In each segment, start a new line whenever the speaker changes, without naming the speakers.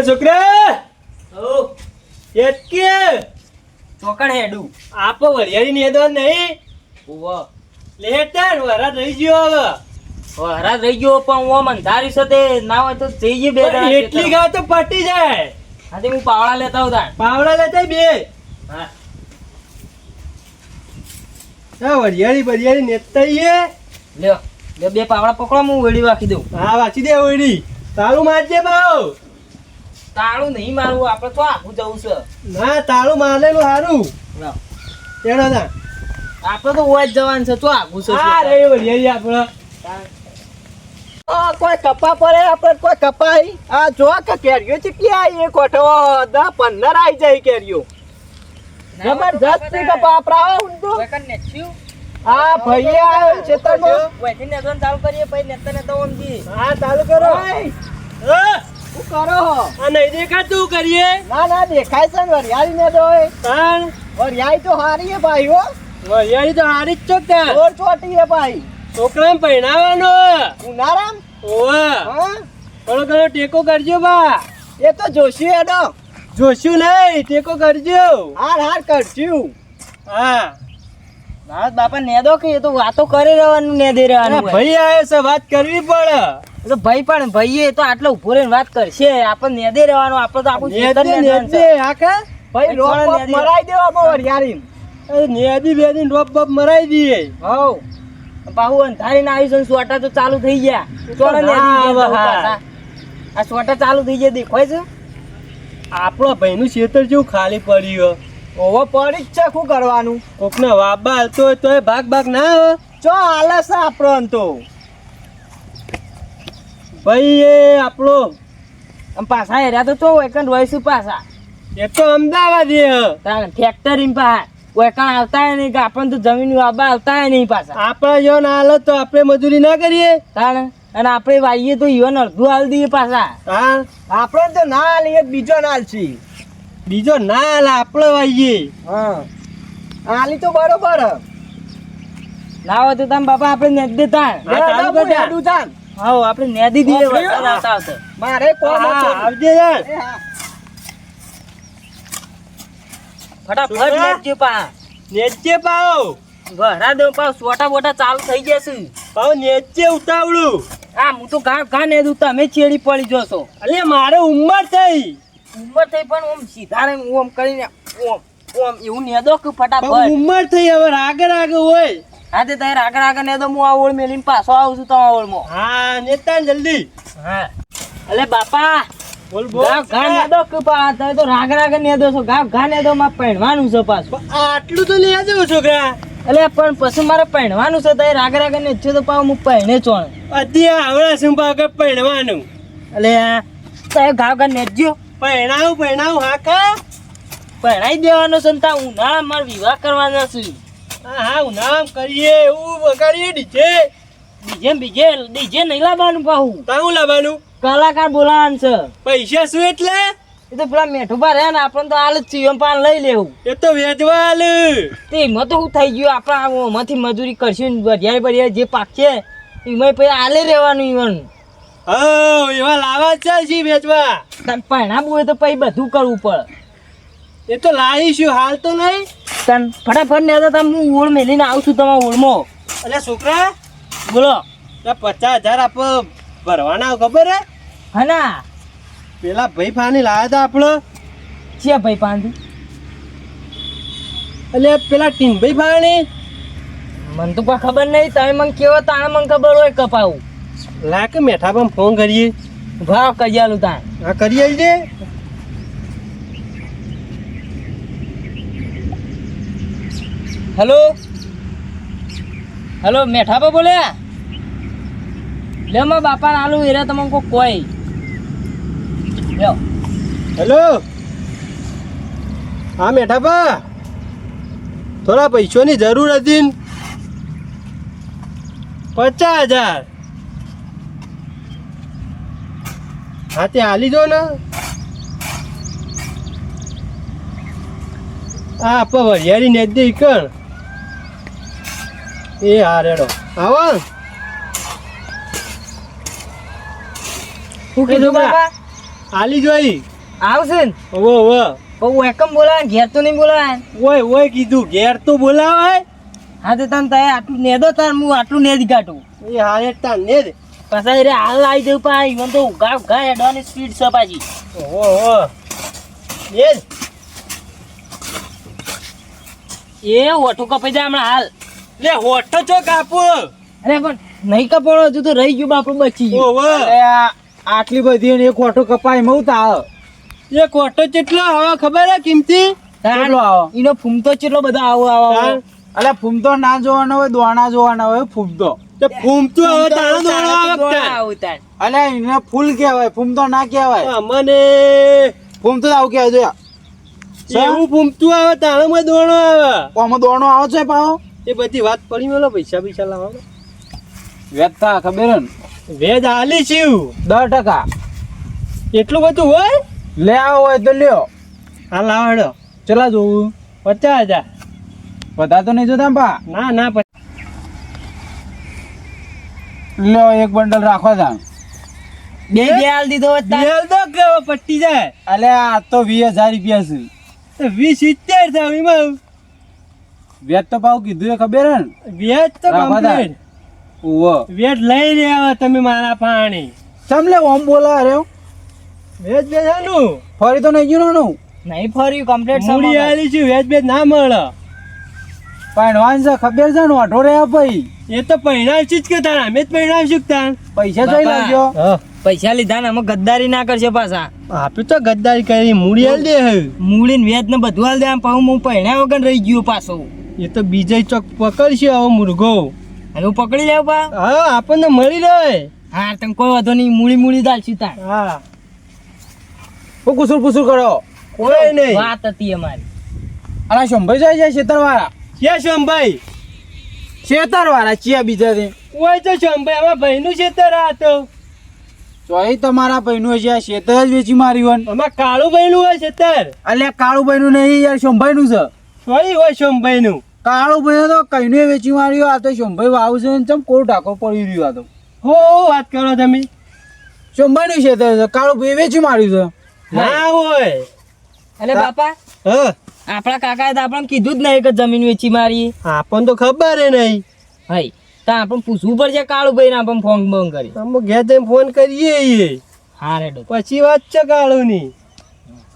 એ છોકરા?
ઓ
એટકે
ચોકડ હેડું.
આપો વરિયાળી નેદો નહીં?
ઓવો
લેટર વરા રહી ગયો હવે.
હરાજ રહી ગયો પણ ઓમ અંધારી છે ના હોય તો જઈ ગઈ બે
એટલી ગાવ તો પટી જાય.
હા હું પાવડા લેતા આવતા.
પાવડા લેતા બે.
હા.
હા વરિયાળી વરિયાળી નેતા
લ્યો લ્યો બે પાવડા પકડો હું વેડી વાખી દઉં.
હા વાંચી દે ઓળી તારું મારજે બાવ.
તાળું નહીં મારવું આપણે તો આખું જવું છે.
ના તાળું મારેલું સારું
લાવ.
ના.
આપણે તો ઓય જવાનું છે તો આખું છે
હા રે વરિયાળી આપણો.
કોઈ કપા પડે આપણે કોઈ કપાઈ આ જો કે કેરીઓ ચીપી આવી એક દસ પંદર આવી જાય કેરીઓ. જબરજસ્ત કપા આપણા ઊંધો. આ ભાઈ આવ્યો ખેતરમાં
ચાલુ કરીએ પછી નેતા નેતા ઓમ
હા ચાલુ કરો.
શું કરો હો?
આ નહીં દેખાતું કરીએ?
ના ના દેખાય છે ને વરિયાળી ને દોય
પણ?
વરિયાળી તો હારી હે ભાઈ હો.
વરિયાળી તો હારી જ ચોક ત્યાં
ચોર ચોટી હે ભાઈ.
છોકરાને પહેણાવાનો
ઉનારામ
ઓવે.
હા?
થોડો ઘણો ટેકો કરજો બા.
એ તો જોશું હેડો.
જોશું નહીં ટેકો કરજો.
હાર હાર કરશું
હા.
ના બાપા નેદો કે એ તો વાતો કરી રહેવાનું નેદે રહેવાનું.
ભાઈ આવે છે વાત કરવી પડે.
તો ભાઈ પણ ભાઈ એ તો આટલો ઊભો રહીને વાત કરશે. આપણે નેદે રહેવાનો આપણે તો આપણું ખેતર
નેદે
નેદવાનું
નેદે
છે.
હા
ભાઈ રોપ બપ. મરાઈ દેવામાં વરિયાળી
અરે નેદી બેદી રોપ બપ મરાઈ દીએ.
હઉ પાહુ છે ને સોટા તો ચાલુ થઈ ગયા. ચોરા
ના
નેદી. આ સોટા ચાલુ થઈ ગયા દેખાય છે?
આપણો ભાઈનું ખેતર જેવું ખાલી પડ્યું
ઓવો પડી જ છે શું કરવાનું?
કોકને વાબા હાલતો હોય તોય ભાગ ભાગ ના
ચો છે આપણો તો.
ભાઈ એ આપણો.
આમ પાછા હેર્યા તો તો વેકન રોઈશું પાછા?
એ તો અમદાવાદ એ
ફેક્ટરી પાછા. વેકણ આવતા નહીં કે આપણને તો જમીન વાબા આવતા નહીં પાછા.
આપણે જો ના હાલો તો આપણે મજૂરી ના કરીએ.
તાણ અને આપણે વાઈએ તો ઈવન અડધું હાલ દઈએ પાછા.
હા
આપણે તો ના હાલીએ બીજો ના હાલશી
બીજો ના હાલ આપણે વાઈએ.
હા. હાલી તો બરોબર
લાવો તો તમે બાપા આપણે નેદ દેતા
હા,
આપણે નેદી
દીએ
વરસાદ આવતા આવતા
મારે કોમ
હા, આવજે યાર.
ફટાફટ
છોકરા.
પા
નેચે પાઓ
વરા દો પા સોટા બોટા ચાલુ થઈ જશે
પાવ નેચે ઉતાવળું.
આ હું તો ઘા ઘા નેદું તમે ચેડી પડી જશો
અલે મારે ઉંમર થઈ.
ઉંમર થઈ પણ ઓમ સીધા ને ઓમ કરીને ઓમ ઓમ એવું નેદો કે ફટાફટ.
ઉંમર થઈ હવે આગળ આગળ હોય.
હા તે તારે આગળ આગળ તો હું આ ઓળ મેલીને પાછો આવું છું તમારા ઓળમાં.
હા નેતા ને જલ્દી.
હા. અલે બાપા
બોલ બોલ.
ઘા નેદો કે પા તમે તો રાગ રાગ નેદો છો. ગાવ ઘા નેદો માં પહેણવાનું છે પાછું.
આટલું તો લઈ આવજો છોકરા.
અલે પણ પછી મારે પહેણવાનું છે તો રાગ રાગ ને છે તો પાછું હું પહેણે ચોણ.
અધી આવડા સંભા કે પહેણવાનું.
અલે ગાવ ઘા નેદજો
પહેણાવું પહેણાવું હા કા?
પહેણાઈ દેવાનો છે ને તા ઉનાળા મારે વિવાહ કરવાનો છે.
હા હા ઉનામ કરીએ એવું વગાડીએ ડીજે.
બીજે બીજે ડીજે નહીં લાવવાનું પાહું.
તાવું લાવવાનું?
કલાકાર બોલાવાનું છે.
પૈસા શું એટલે?
એ તો પેલા મેઠુભા રહ્યા ને આપણને તો હાલ જ છીએ પાન લઈ લેવું.
એ તો વેચવા હાલ
તે એમાં તો શું થઈ ગયું આપણે આમાંથી મજૂરી કરશું ને વરિયાળી બરિયાળી જે પાક છે એમાં પછી હાલે રહેવાનું ઈવન.
હા એવા લાવા ચાલ છે વેચવા
તને પહેણાવું હોય તો પછી બધું કરવું પડે.
એ તો લાવીશું હાલ તો નહીં.
તને. ફટાફટ ને તો તમે હું ઓળ મેલીને આવું છું તમારા ઓળમાં.
એટલે છોકરા
બોલો.
પચાસ હજાર આપ. ભરવાના ખબર હે?
હના?
પેલા ભાઈ ફાની લાવ્યા હતા આપણે.
છે ભાઈ પાંધી
એટલે પેલા ટીનભાઈ ફાની?
મને તો કોઈ ખબર નહીં તમે મને કેવો તાણે મને ખબર હોય કપાવું.
લાકે મેઠા પણ ફોન કરીએ.
ભાવ આલું તાણ.
હા કરી આવજે
હેલો? હેલો મેઠાબા બોલ્યા લે, માં બાપા આલુ એરા તમને કોઈ કોઈ. લ્યો.
હેલો? હા મેઠા પા થોડા પૈસાની જરૂર હતી પચાસ હજાર. હા, તે હાલી જો ને. હા આપણે વરિયાળી ને દે કણ. એ હા રેડો આવો.
શું કીધું બાપા?
હાલી જોઈ.
આવશે ને?
ઓ ઓ
બહુ એકમ બોલાવે ઘેર તો નહીં બોલાવે
ઓય ઓય કીધું ઘેર તો બોલાવાય
હા તો તને તારે આટલું નેદો તાર હું આટલું નેદ કાઢું.
એ હારે એ તાર નેદ.
પછી રે હાલ આવી જવું પણ ઈવન તો ઉઘા ઉઘા હેડવાની સ્પીડ છે પાછી.
ઓહો હો નેદ.
એ ઓઠું કપાઈ જાય હમણાં હાલ.
લે હોઠ ચો કાપો.
અરે પણ નહીં કપાણો હજુ તો રહી ગયું બાપડું બચી ગયું.
અરે આ આટલી બધી ને એક ઓટો કપાય મઉ તાવ
એ કોટો કેટલો હવે ખબર હે કિંમતી?
કેટલો આવો.
એનો ફૂમતો કેટલો બધો આવો આવો
તાર
અલે ફૂમતો ના જોવાનો હોય દોણા જોવાના હોય ફૂમતો.
તે ફૂમતું હવે તારો દોણો આવે તાર.
આવું તાર.
અલે એને ફૂલ કહેવાય ફૂમતો ના કહેવાય.
અમને
ફૂમતો જ આવું કહેવાય જોયા.
એવું ફૂમતું આવે તારો દોડો આવે.
આમાં દોણો આવે છે પાહો?
એ બધી વાત પડી મેલો પૈસા પૈસા લાવવાનો.
થા ખબર ને?
વેજ હાલી છું
દસ ટકા.
એટલું બધું હોય?
લે આવો હોય તો લ્યો.
હા લાવડો
ચલા જોવું
પચાસ હજાર.
બધા તો નહીં જોતા પા?
ના ના પછી
લ્યો એક બંડલ રાખો તા
બે બે હાલ દીધો હોત તાર.
બેલ તો કે હવે પટ્ટી જાય?
અલે આ તો વીસ હજાર રૂપિયા છે.
વીસ સિત્તેર થાય એમાં.
વેચ તો પાવ કીધું એ ખબર હે ને?
વ્યાજ તો કમ્પ્લીટ.
ઓવો
વેજ લઈ રહ્યા તમે મારા પાણી.
ચમ લે ઓમ બોલા રહ્યો
વેજ બે આનું
ફરી તો નહીં ગયું નું
નહીં ફરી કમ્પ્લીટ
મૂડી આલી છું વેજ બેજ ના મળે.
પણ છે ખબર છે ને વાઢો રે ભાઈ
એ તો પહેરાવશું જ કે તારા અમે જ પહેરાવશું કે તાર
પૈસા જોઈ
લાગ્યો
લાવજો.
પૈસા લીધા ને અમે ગદ્દારી ના કરશે પાછા.
આપી તો ગદ્દારી કરી મૂડી આલી દે
મૂડી વેદ ને બધું હાલ દે આમ પાછું હું પહેણ્યા વગર રહી ગયો પાછો.
એ તો બીજે ચોક પકડશે હવે મુર્ગો
હવે હું પકડી લેવ પા?
હા આપણને મળી રહે.
હા તમે કોઈ વાંધો નહીં મૂળી મૂળી દાલ તાર.
હા.
ઓ કુસુર કુસુર કરો.
કોઈ નહીં.
વાત હતી અમારી.
અરે શંભાઈ જાય છે શેતરવાળા?
ક્યાં શંભાઈ?
શેતરવાળા ચિયા બીજા છે.
કોઈ તો શંભાઈ આમાં ભાઈનું શેતર આ તો.
ચોઈ તમારા ભાઈનું છે આ શેતર જ વેચી માર્યું હોય
અમારા કાળું ભાઈનું હોય શેતર.
અલ્યા કાળું ભાઈનું નહીં યાર શંભાઈનું છે.
સોરી હોય શંભાઈનું.
કાળું ભાઈ તો કઈને વેચી માર્યો આ તો શંભાઈ વાવ છે ને ચમ કોર ઢાકો પડી રહ્યો આ તો.
હો વાત કરો તમે.
શંભાઈનું શેતર છે કાળું ભાઈ વેચી માર્યું છે.
ના હોય.
અરે બાપા
હ.
આપણા કાકાએ તો આપણને કીધું જ નહીં કે જમીન વેચી મારી
આપણને તો ખબર હે નહીં.
હઈ તો આપણને પૂછવું પડશે કાળું ભાઈ ને આપણને ફોન બોન કરી.
અમે ઘેર જઈને ફોન કરીએ હારે
હા રેડો.
પછી વાત છે કાળુની.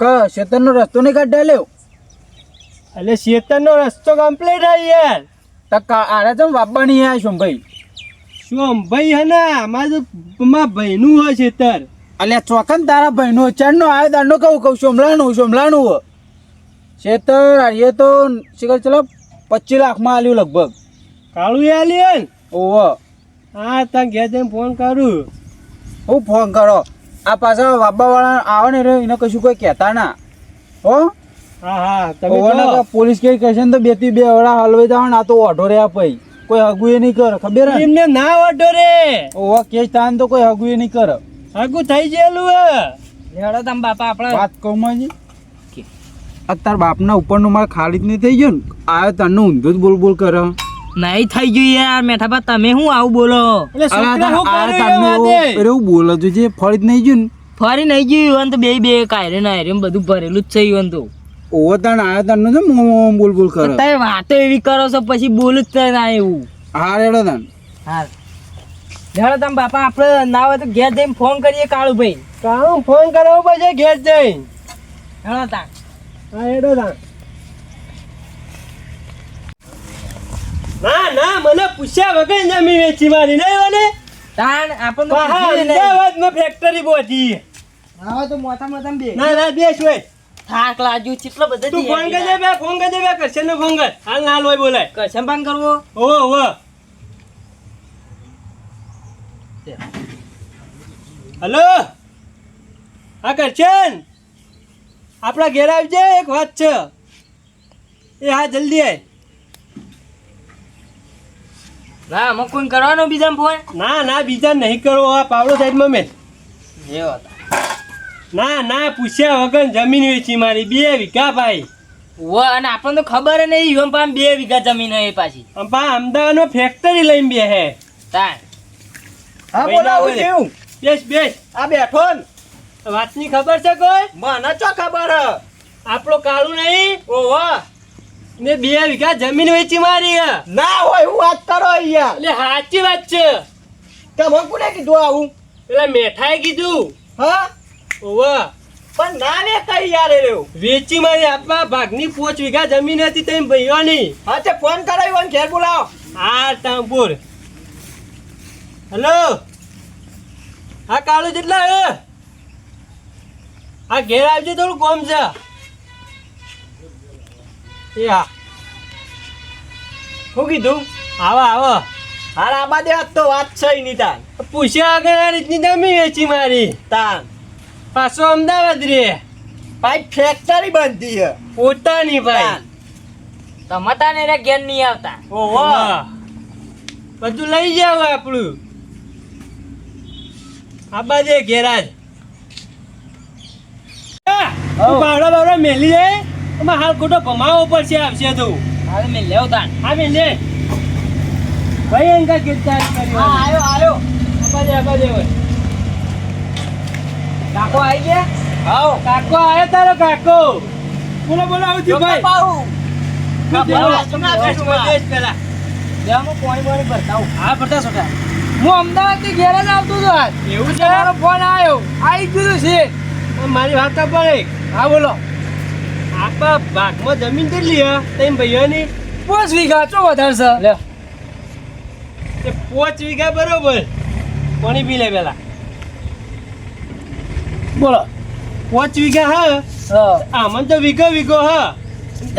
ક શેતરનો રસ્તો નહીં કાઢી લેવ
એટલે શેતનનો રસ્તો કમ્પ્લીટ આવી યાર
તો આરે તો વાપવાની આ શોમભાઈ
શું ભાઈ હે ને અમારું માં ભાઈનું હોય શેતર.
અલ્યા ચોકન તારા ભાઈનો ચારનો આવે તારનો કહું કહું સોમલાનું સોમલાનું હો શેતર એ તો શિખર ચલો પચીસ લાખમાં આલ્યું લગભગ.
કાળું એ આલી ને?
ઓહો.
હા ત્યાં ઘેર જઈને ફોન કરું.
હું ફોન કરો. આ પાછા વાળા આવે ને એને કશું કોઈ કહેતા ના. હો? પોલીસ કઈ કહેશે ને તો બેથી બે વડા હલવાઈ જાવ ને આ તો ઓઢો રહ્યા પછી કોઈ હગું એ નહીં કર ખબર
એમને ના ઓઢો રે.
ઓહો કેસ થાય તો કોઈ હગું એ નહીં કર.
હગુ થઈ ગયેલું હે.
રેડો તમે બાપા આપણે.
વાત કહું તાર બાપના ઉપરનું મારે ખાલી જ નહીં થઈ ગયું ને? આ તને ઊંધું જ બોલ બોલ કરે.
નહીં થઈ ગયું યાર મેઠાબા તમે શું આવું બોલો?
એવું- બોલે જે ફરી જ નહીં ગયું ને?
ફરી નહીં ગયું ઈવન તો બે બે કાયરે ના બધું ભરેલું જ છે ઈવન તો.
ઓવો તાણ આયો તારનો છે મોં મોં બોલ બોલ કરો.
તમે વાતો એવી કરો છો પછી બોલું જ ના એવું
હા રેડો તન
હા જાણો તમે બાપા આપણે ના હોય તો ઘેર જઈને ફોન કરીએ કાળુ ભાઈ
કાળું ફોન કરવો પછી ઘેર જઈ
રેડો તા
હા એડો તાણ. ના ના મને પૂછ્યા વગર જમી વેચી મારી. નહીં મને
તાણ આપણને તો.
અમદાવાદમાં ફેક્ટરી બોધી.
હા તો મોટા મોટા બે.
ના ના બે હોય
થાક લાગ્યું કેટલો બધો
તું ફોન કરજે બે ફોન કરજે બે કરશે ને ફોન કર હાલ ના લોય બોલાય.
કરશન ફોન કરવો.
ઓ ઓ હલો? હા કરશન આપણા ઘેર આવજે એક વાત છે. એ હા જલ્દી આય.
ના અમે કોઈ કરવાનો બીજા ફોન
ના ના બીજા નહીં કરો આ પાવડો સાઈડમાં મેં.
એવો
ના ના પૂછ્યા વગર જમીન વેચી મારી. બે વીઘા ભાઈ.
વો અને આપણને તો ખબર નહીં. એમ પામ બે વીઘા જમીન હે પાછી.
આમ પા અમદાવાદમાં ફેક્ટરી લઈને બે હે.
તાર
હા બોલાવું કેવું
બેસ બેસ.
આ બેઠો ને.
વાતની ખબર છે કોઈ?
મને ચો ખબર હ?
આપણો કાળું નહીં?
ઓહો.
ને બે વીઘા જમીન વેચી મારી હે.
ના હોય હું વાત કરો અહીંયા.
એટલે સાચી વાત છે.
તમે કોને કીધું આવું?
એટલે મેઠાએ કીધું.
હા?
ઓવા.
પણ ના ને કઈ યાર એ રહ્યો
વેચી મારી આપવા ભાગની પોચ વીઘા જમીન હતી તેમ ભાઈઓની
હા તે ફોન કરાવ્યો ને ઘેર બોલાવો.
હા ટાંપુર હેલો. હા કાળો જેટલા હે? હા ઘેર આવજે થોડું કોમ છે. એ હા.
શું કીધું?
આવો આવો.
હાર આબા દે આજ તો વાત છે નહીં તાન.
પૂછ્યા આગળ આ રીતની જમીન વેચી મારી.
તાન.
પાછો અમદાવાદ રે.
ભાઈ ફેક્ટરી બંધી હે.
પોતાની ભાઈ.
તમે તાને રે ઘેર નહીં આવતા.
ઓહો.
બધું લઈ જાવ આપણું. આ જે ઘેરાજ. ભાવડા ભાવડા મેલી જાય એમાં હાલ ખોટો ભમાવો પડશે આવશે તો.
હાલ મેં લેવ તાન.
હા મેં લે. ભાઈ અંકા ગીતદાર કર્યો
આયો આયો.
આ બાજુ આ બાજુ હોય.
કાકો આવી ગયા?
આવો.
કાકો આયો તારો કાકો? બોલો બોલો આવજો ભાઈ.
લે હું અમદાવાદથી ઘેર જ આવતો હતો
એવું છે?
ફોન આવ્યો આવી ગયું છે.
મારી વાત પડે
હા બોલો.
આપા ભાગમાં જમીન કેટલી હે? તેમ ભાઈઓની
પાંચ વીઘા ચો વધારે છે.
પોચ વીઘા બરોબર. પાણી પી લે પેલા?
બોલો.
પાંચ વીઘા હા?
હા.
આમાં તો વીઘો વીઘો હા.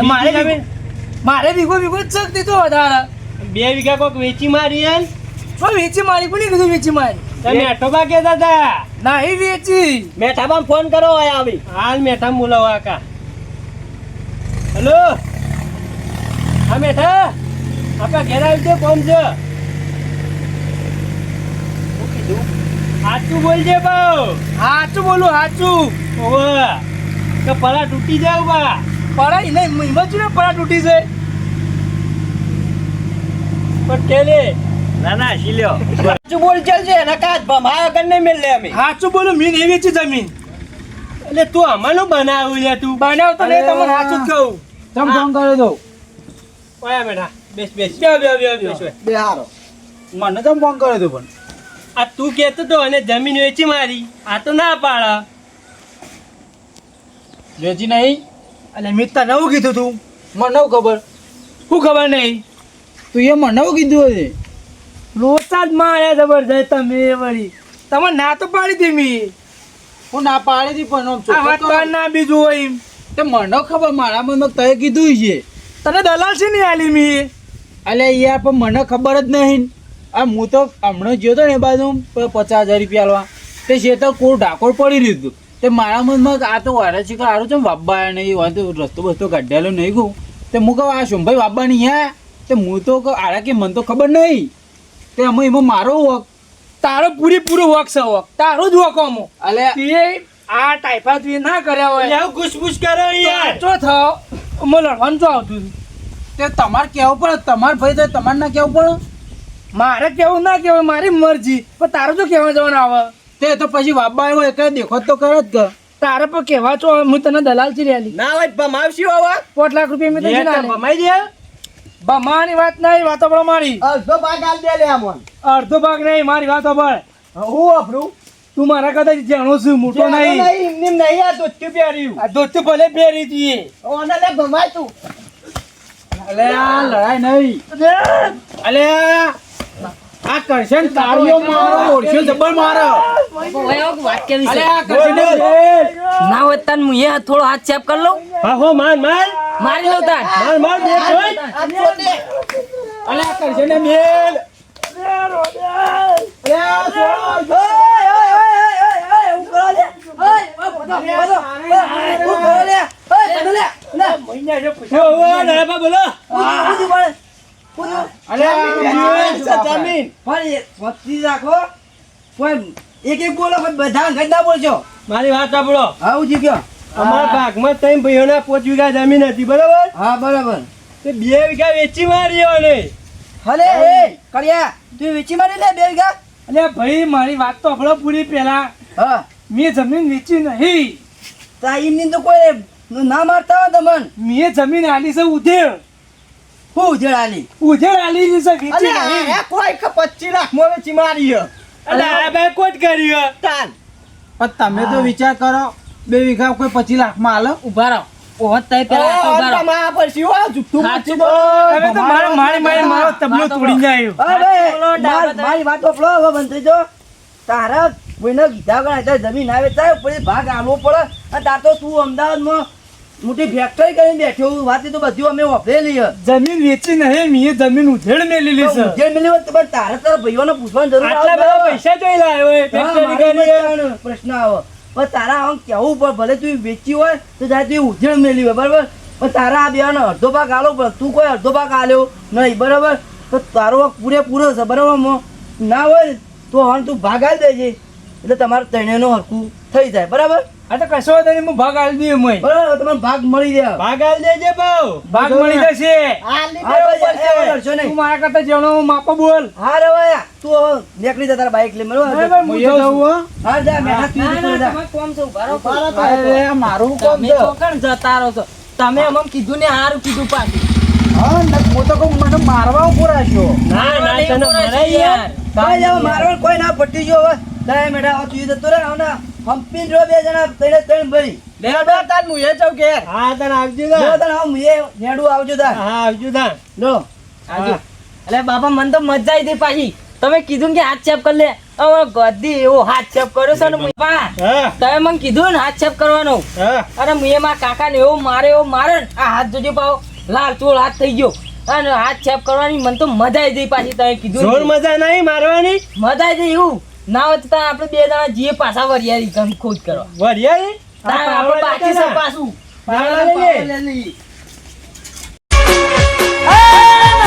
મારે મારે વીઘો વીઘો જ શક્તિ તો વધારે?
બે વીઘા કોક વેચી મારી એમ? ને.
તો વેચી મારી પણ કીધું વેચી મારી?
તમે અઠોબા કહેતા હતા?
એ વેચી.
મેઠામાં ફોન કરો આવી.
હાલ મેઠા બોલાવો કા હેલો? હા મેઠા? આપણા ઘેર આવી છે કોમ છે? સાચું બોલજે બહુ
સાચું બોલું સાચું
ઓવે. કે પલા તૂટી જાવ બા.
પડાઈ નહીં હિંમત ને પડા તૂટી જાય. છે
કેલે ના ના શીલ્યો
સાચું બોલ ચાલશે એના કાચ ભમાયા કર નહીં મેલ લે અમે.
સાચું બોલું મીન એવી છે જમીન.
એટલે તું આમાંનું બનાવ્યું છે તું.
બનાવતો નહીં તમને સાચું જ કહું.
તમ ફોન કરી દો
ઓયા મેડા બેસ બેસ. બે બે બે બેસ બે.
બે હારો મને તમ ફોન કરી દો પણ?
આ તું કહેતો તો અને જમીન વેચી મારી. આ તો ના પાડ.
વેચી નહીં?
અને મેં તને નવું કીધું તું.
મને ખબર.
શું ખબર નહીં?
તું એ મને કીધું હશે.
લોચા જ માર્યા જબરજસ્ત તમે વળી. તમે ના તો પાડી હતી મી.
હું ના પાડી હતી પણ
ના બીજું હોય એમ.
તે મને ખબર મારા મનમાં તય કીધું છે.
તને દલાલ છે નહીં આલી મી?
અલે યાર પણ મને ખબર જ નહીં. આ હું તો હમણાં ગયો તો ને એ બાજુ પચાસ હજાર રૂપિયા લેવા તે છે તો કોઈ ઢાકોર પડી રહ્યું હતું. તે મારા મનમાં આ તો વારે છે કે આરું છે વાબ્બા નહીં હોય તો રસ્તો બસ્તો કાઢેલો નહીં ગયું તે હું કહું આ શુંભાઈ વાબ્બા નહીં હે? તે હું તો આડા આરા કે મને તો ખબર નહીં. તે એમાં એમાં મારો વક
તારો પૂરેપૂરો વક છે વક. તારો જ વક અમો
અલે
એ આ ટાઈફા તું ના કર્યા હોય.
એવું ઘૂસપૂસ કરે યાર.
ચો થાવ. અમે લડવાનું તો આવતું
તે તમારે કહેવું પડે તમારે ભાઈ તો તમારે ના કહેવું પડે.
મારે કેવું ના કેવું મારી મરજી. પણ તારું તો કહેવા જવાનું આવે?
તે તો પછી બાબા આવ્યો એક દેખો તો કરે જ કે.
તારે પણ કહેવા છો હું તને દલાલ છે રેલી.
ના હોય ભમાવશી હવે
પોટ લાખ રૂપિયા મેં તને
ભમાઈ દે.
ભમાની વાત નહીં વાતો પણ મારી.
અડધો ભાગ આલ દે લે આમોન
અડધો ભાગ નહીં મારી વાતો પણ.
હું આપણું
તું મારા કરતા જાણો છું મોટો નહીં.
નહીં નહીં આ દોસ્તી પહેર્યું.
આ દોસ્ત ભલે પહેરી તી
ઓને લે ભમાય તું. અલે આ લડાઈ નહીં અલે આ કરશન તાળીઓ મારો ઓળખ્યો જબર મારો
વાત કેવી
અલે આ કરશન
ના હોય તન હું એ થોડો હાથ ચેપ કરી લઉં
હા હો માર માર
મારી લઉં તાર
માર માર બે જોઈ
અલે આ કરશન ને મેલ
બોલો
જમીન
એક એક બોલો પણ બધા ના બોલજો
મારી વાત સાંભળો.
આવું જી ગયો
અમારા ભાગમાં ત્રણ ભાઈઓના પોચ વીઘા જમીન હતી બરાબર?
હા બરાબર.
તે બે વીઘા વેચી મારી ને
હલે એ કડિયા તું વેચી મારી લે બે વીઘા?
અલે ભાઈ મારી વાત તો હમણાં પૂરી પહેલા.
હા.
મેં જમીન વેચી નહીં.
તા એમની તો કોઈ ના મારતા હોય તમન
મેં જમીન આલી છે ઉધેર
હું ઉજળ આલી
ઉધેર આલી છે વેચી
અલે કોઈ કે 25 લાખમાં વેચી હે.
અલે આ ભાઈ કોટ કર્યું
તાન.
પણ તમે તો વિચાર કરો બે વીઘા કોઈ પચીસ લાખમાં હાલો
ઊભા રહો. ઓહો તઈ પેલા તો ઊભા રહો.
તમારા પર શિવો જુઠ્ઠું
સાચું
બોલશું.
તમે તો મારે મારી મારી મારો તબલો તોડી જાય
હા ભાઈ
બોલો, ડાબા
માર- મારી વાત તો હવે બંધ થઈ જો તારા કોઈને કીધા વગર જમીન આવે થાય ભાગ આલવો પડે. અને તાર તો તું અમદાવાદમાં મોટી ફેક્ટરી કરીને બેઠો વાત તો બધું અમે વાપરેલી
જમીન વેચી નહીં મેં જમીન ઉધેડ મેલેલી છે.
ઉધેડ મેલી તો પણ તારે તારા ભાઈઓને પૂછવાની જરૂર
આટલા બધા પૈસા જોઈ લાવ્યો
પ્રશ્ન આવો. પણ તારા આમ કેવું પડે ભલે તું વેચી હોય તો જાય તું ઉધેડ મેલી હોય બરાબર? પણ તારા આ બેનો અડધો ભાગ આલો પણ તું કોઈ અડધો ભાગ આલ્યો નહીં બરાબર? તો તારો પૂરેપૂરો છે બરાબર? ના હોય તો હવે તું ભાગ આવી દેજે. એટલે તમારે ત્રણેયનું હરખું થઈ જાય બરાબર?
આ તો કશો હું ભાગ આલી દઉં.
બરાબર ભાગ મળી જાય.
ભાગ આલી દેજે બહુ. ભાગ મળી જશે.
આ લીધે
હા, ભાઈ,
ઉપર
એ
છે.
વળશો નહીં.
તું મારા કરતા જેવડો માપો બોલ.
હા રે તું નીકળી જા તારા બાઈક લઈ
હું જાઉં છું.
હો?
જા
ના, ના, કોમ છે.
અરે, મારું કોમ
તમે
છે
જતા રહો છો? તમે અમને કીધું ને હારું કીધું પાછું.
હા ને મને મારવા ઊભો રાખ્યો.
ના ના તને
બોલાય
યાર.
ભાઈ મારવાનું કોઈ ના પટી ગયો હવે. દાય મેડા આ તું જતો રે આવના ના હંપીને જો બે જણા ત્રણે ત્રણ ભાઈ
લે બે તાન હું એ ઘેર.
હા તાન આવજો
દા
તા
તાન હવે એ નેડું આવજો દા
હા આવજો દા
લો.
આવજો. અલે બાપા મને તો મજા આવી હતી પાછી. તમે કીધું કે હાથ ચેપ કરી લે. હવે ગદી એવો હાથ ચેપ કર્યો છે ને
મુપા
તમે મને કીધું ને હાથ છેપ કરવાનો.
હા.
અરે મુએ મારા કાકાને એવો મારે એવો મારે ને આ હાથ જોજો પાવ લાલ ચોળ હાથ થઈ ગયો. અને હાથ છેપ કરવાની મને તો મજા આવી દઈ પાછી તમે કીધું
જોર મજા નહીં મારવાની?
મજા આવી ગઈ એવું. ના હોય તો આપણે બે જણા જે પાછા વરિયાળી ગમ ખોજ કરવા
વરિયાળી?
તાર આપણે પાછી છે પાછું.
પાવડા લઈ લે.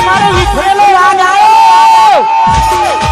મારો વિઠ્ઠલો યાદ આવ્યો?